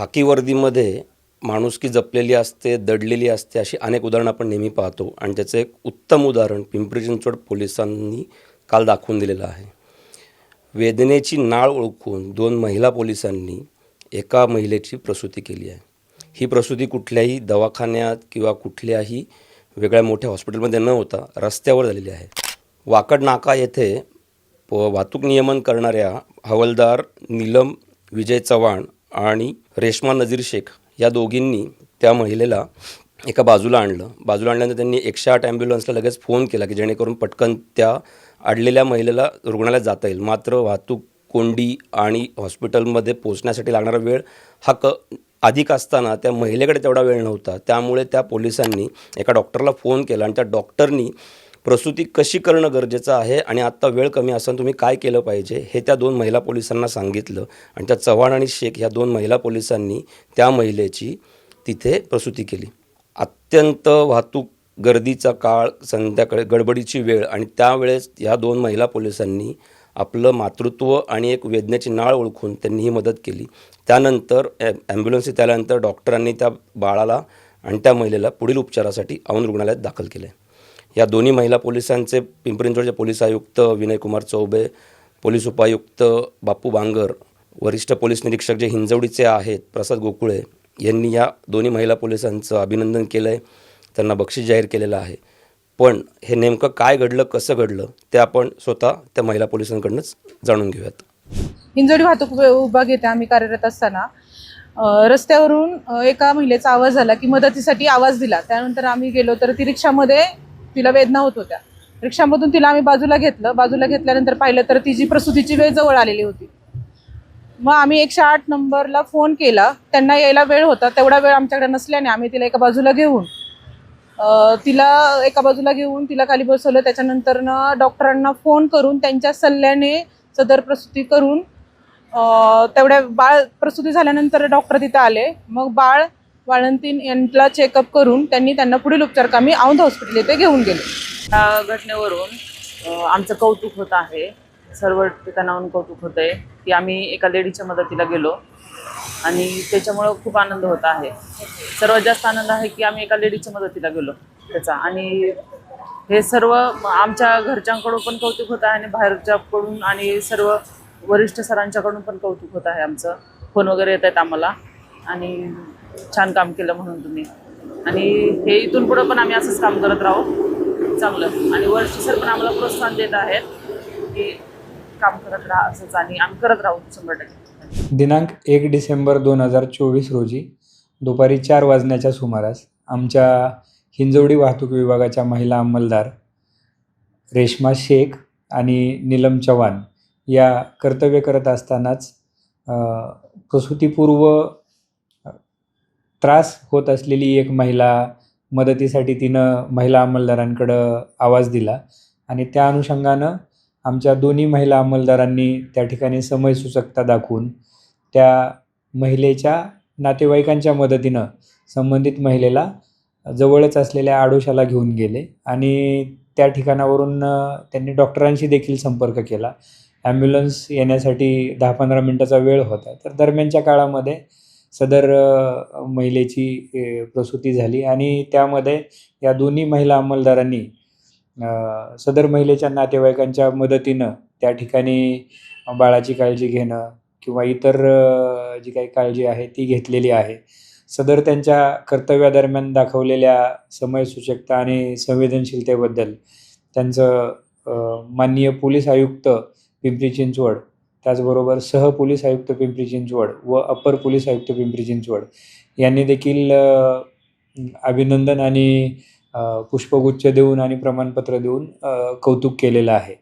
खाकी वर्दीमध्ये माणुसकी जपलेली असते दडलेली असते अशी अनेक उदाहरणं आपण नेहमी पाहतो. आणि त्याचं एक उत्तम उदाहरण पिंपरी चिंचवड पोलिसांनी काल दाखवून दिलेलं आहे. वेदनेची नाळ ओळखून दोन महिला पोलिसांनी एका महिलेची प्रसूती केली आहे. ही प्रसूती कुठल्याही दवाखान्यात किंवा कुठल्याही वेगळ्या मोठ्या हॉस्पिटलमध्ये न होता रस्त्यावर झालेली आहे. वाकड नाका येथे वाहतूक नियमन करणाऱ्या हवालदार नीलम विजय चव्हाण आणि रेश्मा नजीर शेख या दोघींनी त्या महिलेला एका बाजूला आणलं. बाजूला आणल्यानंतर त्यांनी एकशे आठ ॲम्ब्युलन्सला लगेच फोन केला की जेणेकरून पटकन त्या अडलेल्या महिलेला रुग्णालयात जाता येईल. मात्र वाहतूक कोंडी आणि हॉस्पिटलमध्ये पोचण्यासाठी लागणारा वेळ हा क अधिक असताना त्या महिलेकडे तेवढा वेळ नव्हता. त्यामुळे त्या पोलिसांनी एका डॉक्टरला फोन केला आणि त्या डॉक्टरनी प्रसूती कशी करणं गरजेचं आहे आणि आत्ता वेळ कमी असून तुम्ही काय केलं पाहिजे हे त्या दोन महिला पोलिसांना सांगितलं. आणि त्या चव्हाण आणि शेख ह्या दोन महिला पोलिसांनी त्या महिलेची तिथे प्रसूती केली. अत्यंत वाहतूक गर्दीचा काळ संध्याकाळी गडबडीची वेळ आणि त्यावेळेस ह्या दोन महिला पोलिसांनी आपलं मातृत्व आणि एक वेदनेची नाळ ओळखून त्यांनी ही मदत केली. त्यानंतर ॲ ॲम्ब्युलन्स इथे आल्यानंतर डॉक्टरांनी त्या बाळाला आणि त्या महिलेला पुढील उपचारासाठी औन रुग्णालयात दाखल केले या दोन्ही महिला पोलिसांचे पिंपरी चिंचवडचे पोलीस आयुक्त विनयकुमार चौबे पोलीस उपायुक्त बापू बांगर वरिष्ठ पोलीस निरीक्षक जे हिंजवडीचे आहेत प्रसाद गोकुळे यांनी या दोन्ही महिला पोलिसांचं अभिनंदन केलं आहे त्यांना बक्षीस जाहीर केलेलं आहे. पण हे नेमकं काय घडलं कसं घडलं ते आपण स्वतः त्या महिला पोलिसांकडूनच जाणून घेऊयात. हिंजवडी वाहतूक उभा विभाग येथे आम्ही कार्यरत असताना रस्त्यावरून एका महिलेचा आवाज आला की मदतीसाठी आवाज दिला. त्यानंतर आम्ही गेलो तर ती रिक्षामध्ये तिला वेदना होत होत्या. रिक्षामधून तिला आम्ही बाजूला घेतलं. बाजूला घेतल्यानंतर पाहिलं तर तिची प्रसूतीची वेळ जवळ आलेली होती. मग आम्ही एकशे आठ नंबरला फोन केला. त्यांना यायला वेळ होता. तेवढा वेळ आमच्याकडे नसल्याने आम्ही तिला एका बाजूला घेऊन तिला एका बाजूला घेऊन तिला खाली बसवलं. त्याच्यानंतर डॉक्टरांना फोन करून त्यांच्या सल्ल्याने सदर प्रसूती करून तेवढ्या बाळ प्रसूती झाल्यानंतर डॉक्टर तिथं आले. मग बाळ वाळंतीन यांना चेकअप करून त्यांनी त्यांना पुढील उपचार कामी औंध हॉस्पिटल येथे घेऊन गेले. या घटनेवरून आमचं कौतुक होत आहे. सर्व ठिकाणाहून कौतुक होत आहे की आम्ही एका लेडीच्या मदतीला गेलो आणि त्याच्यामुळं खूप आनंद होत आहे. सर्वात जास्त आनंद आहे की आम्ही एका लेडीच्या मदतीला गेलो त्याचा. आणि हे सर्व आमच्या घरच्यांकडून पण कौतुक होत आहे आणि बाहेरच्याकडून आणि सर्व वरिष्ठ सरांच्याकडून पण कौतुक होत आहे आमचं. फोन वगैरे येत आहेत आम्हाला. आणि छान काम केलं म्हणून तुम्ही. आणि हे इथून पुढं पण आम्ही असंच काम करत राहू. चांगलं. आणि वर्षी सर पण आम्हाला प्रोत्साहन देत आहेत की काम करत राहा असंच आणि आम्ही करत राहू शंभर टक्के. दिनांक एक डिसेंबर दोन हजार चोवीस रोजी दुपारी चार वाजण्याच्या सुमारास आमच्या हिंजवडी वाहतूक विभागाच्या महिला अंमलदार रेश्मा शेख आणि नीलम चव्हाण या कर्तव्य करत असतानाच प्रसूतीपूर्व त्रास होत असलेली एक महिला मदतीसाठी तिनं महिला अंमलदारांकडं आवाज दिला. आणि त्या अनुषंगानं आमच्या दोन्ही महिला अंमलदारांनी त्या ठिकाणी समयसूचकता दाखवून त्या महिलेच्या नातेवाईकांच्या मदतीनं संबंधित महिलेला जवळच असलेल्या आडोशाला घेऊन गेले. आणि त्या ठिकाणावरून त्यांनी डॉक्टरांशी देखील संपर्क केला. ॲम्ब्युलन्स येण्यासाठी दहा पंधरा मिनटाचा वेळ होता. तर दरम्यानच्या काळामध्ये सदर महिलेची प्रसूती झाली आणि त्यामध्ये या दोन्ही महिला अंमलदारांनी सदर महिलेच्या नातेवाईकांच्या मदतीनं त्या ठिकाणी बाळाची काळजी घेणं किंवा इतर जी काही काळजी आहे ती घेतलेली आहे. सदर त्यांच्या कर्तव्यादरम्यान दाखवलेल्या समयसूचकता आणि संवेदनशीलतेबद्दल त्यांचं माननीय पोलीस आयुक्त पिंपरी चिंचवड त्याचबरोबर सह पोलीस आयुक्त पिंपरी चिंचवड व अप्पर पोलीस आयुक्त पिंपरी चिंचवड यांनी देखील अभिनंदन आणि पुष्पगुच्छ देऊन आणि प्रमाणपत्र देऊन कौतुक केलेलं आहे.